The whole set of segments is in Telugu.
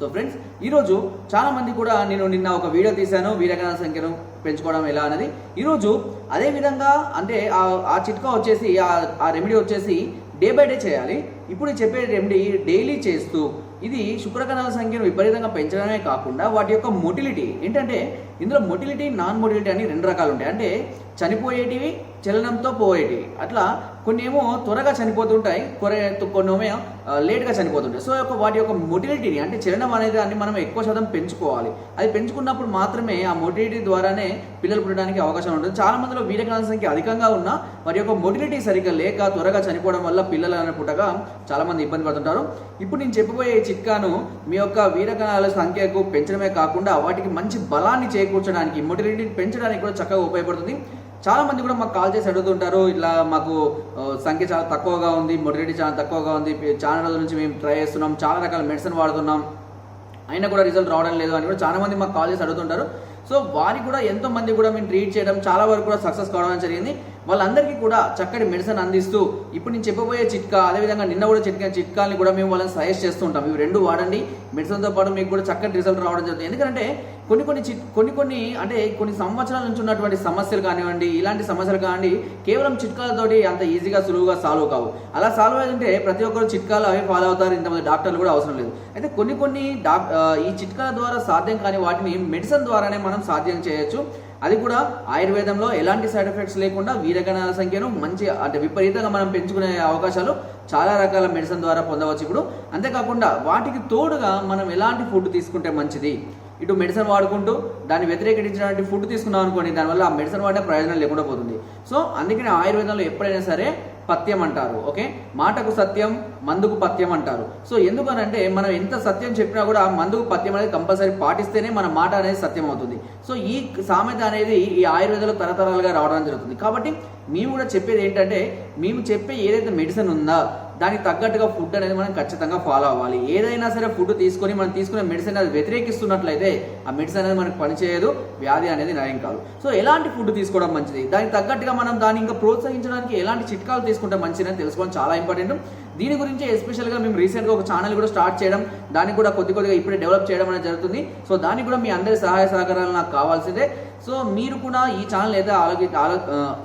సో ఫ్రెండ్స్ ఈరోజు చాలా మంది కూడా నేను నిన్న ఒక వీడియో తీశాను వీరకణాల సంఖ్యను పెంచుకోవడం ఎలా అనేది ఈరోజు అదే విధంగా అంటే ఆ చిట్కా వచ్చేసి ఆ రెమెడీ వచ్చేసి డే బై డే చేయాలి. ఇప్పుడు చెప్పే రెమెడీ డైలీ చేస్తూ ఇది శుక్రకణాల సంఖ్యను విపరీతంగా పెంచడమే కాకుండా వాటి యొక్క మొటిలిటీ ఏంటంటే ఇందులో మొటిలిటీ నాన్ మొటిలిటీ అని రెండు రకాలు ఉంటాయి అంటే చనిపోయేటివి చలనంతో పోయేటివి. అట్లా కొన్ని ఏమో త్వరగా చనిపోతుంటాయి కొన్ని ఏమో లేట్గా చనిపోతుంటాయి. సో యొక్క వాటి యొక్క మొటిలిటీని అంటే చలనం అనేది దాన్ని మనం ఎక్కువ శాతం పెంచుకోవాలి. అది పెంచుకున్నప్పుడు మాత్రమే ఆ మొటిలిటీ ద్వారానే పిల్లలు పుట్టడానికి అవకాశం ఉంటుంది. చాలా మందిలో వీరకణాల సంఖ్య అధికంగా ఉన్నా వారి యొక్క మొటిలిటీ సరిగ్గా లేక త్వరగా చనిపోవడం వల్ల పిల్లలు అనే పుట్టగా చాలామంది ఇబ్బంది పడుతుంటారు. ఇప్పుడు నేను చెప్పబోయే చిట్కాను మీ యొక్క వీరకణాల సంఖ్యకు పెంచడమే కాకుండా వాటికి మంచి బలాన్ని చేకూర్చడానికి ఇమ్యూనిటీని పెంచడానికి కూడా చక్కగా ఉపయోగపడుతుంది. చాలా మంది కూడా మాకు కాల్ చేసి అడుగుతుంటారు ఇట్లా మాకు సంఖ్య చాలా తక్కువగా ఉంది మొటిలిటీ చాలా తక్కువగా ఉంది చాలా రోజుల నుంచి మేము ట్రై చేస్తున్నాం చాలా రకాల మెడిసిన్ వాడుతున్నాం. అయినా కూడా రిజల్ట్ రావడం లేదు అని కూడా చాలా మంది మాకు కాల్ చేసి అడుగుతుంటారు. సో వారికి కూడా ఎంతో మంది కూడా మేము ట్రీట్ చేయడం చాలా వరకు కూడా సక్సెస్ కావడం జరిగింది. వాళ్ళందరికీ కూడా చక్కటి మెడిసిన్ అందిస్తూ ఇప్పుడు నేను చెప్పబోయే చిట్కా అదేవిధంగా నిన్న కూడా చిట్కా చిట్కాల్ని కూడా మేము వాళ్ళని సజెస్ట్ చేస్తుంటాం ఇవి రెండు వాడండి. మెడిసిన్తో పాటు మీకు కూడా చక్కటి రిజల్ట్ రావడం జరుగుతుంది. ఎందుకంటే కొన్ని కొన్ని చిట్ కొన్ని కొన్ని అంటే కొన్ని సంవత్సరాల నుంచి ఉన్నటువంటి సమస్యలు కానివ్వండి ఇలాంటి సమస్యలు కానివ్వండి కేవలం చిట్కాలతోటి అంత ఈజీగా సులువుగా సాల్వ్ కావు. అలా సాల్వ్ అయ్యింటే ప్రతి ఒక్కరు చిట్కాలు అవి ఫాలో అవుతారు ఇంతమంది డాక్టర్లు కూడా అవసరం లేదు. అయితే కొన్ని కొన్ని డాక్ ఈ చిట్కాల ద్వారా సాధ్యం కాని వాటిని మెడిసిన్ ద్వారానే మనం సాధ్యం చేయొచ్చు. అది కూడా ఆయుర్వేదంలో ఎలాంటి సైడ్ ఎఫెక్ట్స్ లేకుండా వీరగణాల సంఖ్యను మంచి అంటే విపరీతంగా మనం పెంచుకునే అవకాశాలు చాలా రకాల మెడిసిన్ ద్వారా పొందవచ్చు ఇప్పుడు. అంతేకాకుండా వాటికి తోడుగా మనం ఎలాంటి ఫుడ్ తీసుకుంటే మంచిది? ఇటు మెడిసిన్ వాడుకుంటూ దాన్ని వ్యతిరేకించినటువంటి ఫుడ్ తీసుకున్నాం అనుకోండి దానివల్ల ఆ మెడిసిన్ వాడే ప్రయోజనం లేకుండా పోతుంది. సో అందుకని ఆయుర్వేదంలో ఎప్పుడైనా సరే పథ్యం అంటారు ఓకే? మాటకు సత్యం మందుకు పథ్యం అంటారు. సో ఎందుకనంటే మనం ఎంత సత్యం చెప్పినా కూడా మందుకు పథ్యం అనేది కంపల్సరీ పాటిస్తేనే మన మాట అనేది సత్యం అవుతుంది. సో ఈ సామెత అనేది ఈ ఆయుర్వేదంలో తరతరాలుగా రావడం జరుగుతుంది. కాబట్టి మేము కూడా చెప్పేది ఏంటంటే మేము చెప్పే ఏదైతే మెడిసిన్ ఉందా దానికి తగ్గట్టుగా ఫుడ్ అనేది మనం ఖచ్చితంగా ఫాలో అవ్వాలి. ఏదైనా సరే ఫుడ్ తీసుకొని మనం తీసుకునే మెడిసిన్ అది వ్యతిరేకిస్తున్నట్లయితే ఆ మెడిసిన్ అనేది మనకు పనిచేయదు. వ్యాధి అనేది నయం కాదు. సో ఎలాంటి ఫుడ్ తీసుకోవడం మంచిది? దానికి తగ్గట్టుగా మనం దాన్ని ఇంకా ప్రోత్సహించడానికి ఎలాంటి చిట్కాలు తీసుకుంటే మంచిదని తెలుసుకోవడం చాలా ఇంపార్టెంట్ దీని గురించి ఎస్పెషల్గా మేము రీసెంట్గా ఒక ఛానల్ కూడా స్టార్ట్ చేయడం దాన్ని కూడా కొద్ది కొద్దిగా ఇప్పుడే డెవలప్ చేయడం అనేది జరుగుతుంది. సో దానికి కూడా మీ అందరి సహాయ సహకారాలు నాకు కావాల్సిందే. సో మీరు కూడా ఈ ఛానల్ ఏదో ఆలోచి ఆలో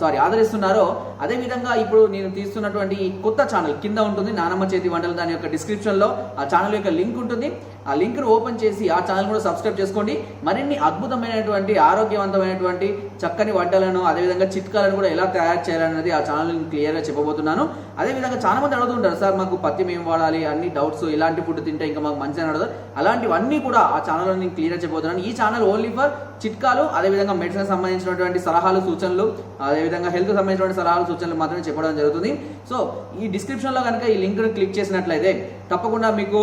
సారీ ఆదరిస్తున్నారో అదేవిధంగా ఇప్పుడు నేను తీస్తున్నటువంటి ఈ కొత్త ఛానల్ కింద ఉంటుంది నానమ్మ చేతి వంటలు దాని యొక్క డిస్క్రిప్షన్లో ఆ ఛానల్ యొక్క లింక్ ఉంటుంది. ఆ లింక్ను ఓపెన్ చేసి ఆ ఛానల్ కూడా సబ్స్క్రైబ్ చేసుకోండి. మరిన్ని అద్భుతమైనటువంటి ఆరోగ్యవంతమైనటువంటి చక్కని వంటలను అదేవిధంగా చిట్కాలను కూడా ఎలా తయారు చేయాలనేది ఆ ఛానల్ క్లియర్గా చెప్పబోతున్నాను. అదేవిధంగా చాలా మంది అడుగుతుంటారు సార్ మాకు పత్తి మేము వాడాలి అన్ని డౌట్స్ ఇలాంటి ఫుడ్ తింటే ఇంకా మాకు మంచిగా అడగదు. అలాంటివన్నీ కూడా ఆ ఛానల్లో నేను క్లియర్గా చెప్పబోతున్నాను. ఈ ఛానల్ ఓన్లీ ఫర్ చిట్కాలు అదేవిధంగా మెడిసిన్ సంబంధించినటువంటి సలహాలు సూచనలు అదేవిధంగా హెల్త్ సంబంధించినటువంటి సలహాలు సూచనలు మాత్రమే చెప్పడం జరుగుతుంది. సో ఈ డిస్క్రిప్షన్లో కనుక ఈ లింక్ను క్లిక్ చేసినట్లయితే తప్పకుండా మీకు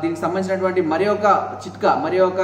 దీనికి సంబంధించినటువంటి మరి ఒక చిట్కా మరి ఒక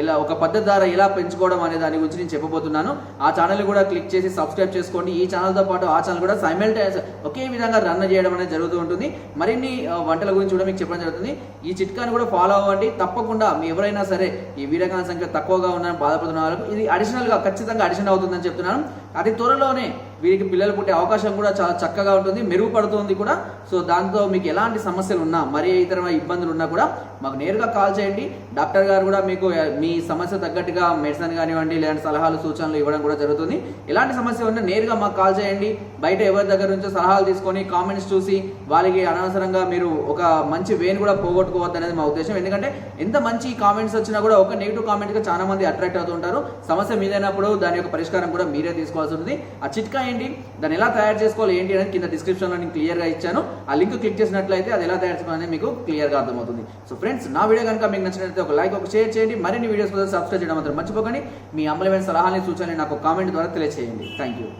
ఇలా ఎలా ఒక పద్ధతి ద్వారా ఎలా పెంచుకోవడం అనే దాని గురించి నేను చెప్పబోతున్నాను. ఆ ఛానల్ కూడా క్లిక్ చేసి సబ్స్క్రైబ్ చేసుకోండి. ఈ ఛానల్తో పాటు ఆ ఛానల్ కూడా సైమల్టైన్స్ ఒకే విధంగా రన్ చేయడం అనేది జరుగుతూ ఉంటుంది. మరిన్ని వంటల గురించి కూడా మీకు చెప్పడం జరుగుతుంది. ఈ చిట్కాని కూడా ఫాలో అవ్వండి. తప్పకుండా మీ ఎవరైనా సరే ఈ వీరకాల సంఖ్య తక్కువగా ఉందని బాధపడుతున్న వాళ్ళకు ఇది అడిషనల్గా ఖచ్చితంగా అడిషన్ అవుతుందని చెప్తున్నాను. అది త్వరలోనే వీరికి పిల్లలు పుట్టే అవకాశం కూడా చాలా చక్కగా ఉంటుంది మెరుగుపడుతుంది కూడా. సో దాంతో మీకు ఎలాంటి సమస్యలు ఉన్నా మరి ఇతరమైన ఇబ్బందులు ఉన్నా కూడా మాకు నేరుగా కాల్ చేయండి. డాక్టర్ గారు కూడా మీకు మీ సమస్య తగ్గట్టుగా మెడిసిన్ కానివ్వండి లేదంటే సలహాలు సూచనలు ఇవ్వడం కూడా జరుగుతుంది. ఎలాంటి సమస్య ఉన్నా నేరుగా మాకు కాల్ చేయండి. బయట ఎవరి దగ్గర నుంచో సలహాలు తీసుకొని కామెంట్స్ చూసి వాళ్ళకి అనవసరంగా మీరు ఒక మంచి వేని కూడా పోగొట్టుకోవద్దు అనేది మా ఉద్దేశం. ఎందుకంటే ఎంత మంచి కామెంట్స్ వచ్చినా కూడా ఒక నెగిటివ్ కామెంట్గా చాలా మంది అట్రాక్ట్ అవుతుంటారు సమస్య మీదైనప్పుడు దాని యొక్క పరిష్కారం కూడా మీరే చేసుకోవాల్సి ఉంటుంది. ఆ చిట్కా ఏంటి? దాన్ని ఎలా తయారు చేసుకోవాలి? ఏంటి అనేది కింద డిస్క్రిప్షన్లో నేను క్లియర్గా ఇచ్చాను. ఆ లింక్ క్లిక్ చేసినట్లయితే అది ఎలా తయారు చేసుకోవాలని మీకు క్లియర్గా అర్థమవుతుంది. సో ఫ్రెండ్స్ నా వీడియో కనుక మీకు నచ్చినట్లయితే ఒక లైక్ ఒక షేర్ చేయండి. మరిన్ని వీడియోస్ కోసం సబ్స్క్రైబ్ చేయడం మాత్రం మర్చిపోకండి. మీ అమలమైన సలహాలని సూచనలు నాకు కామెంట్ ద్వారా తెలియజేయండి థ్యాంక్ యూ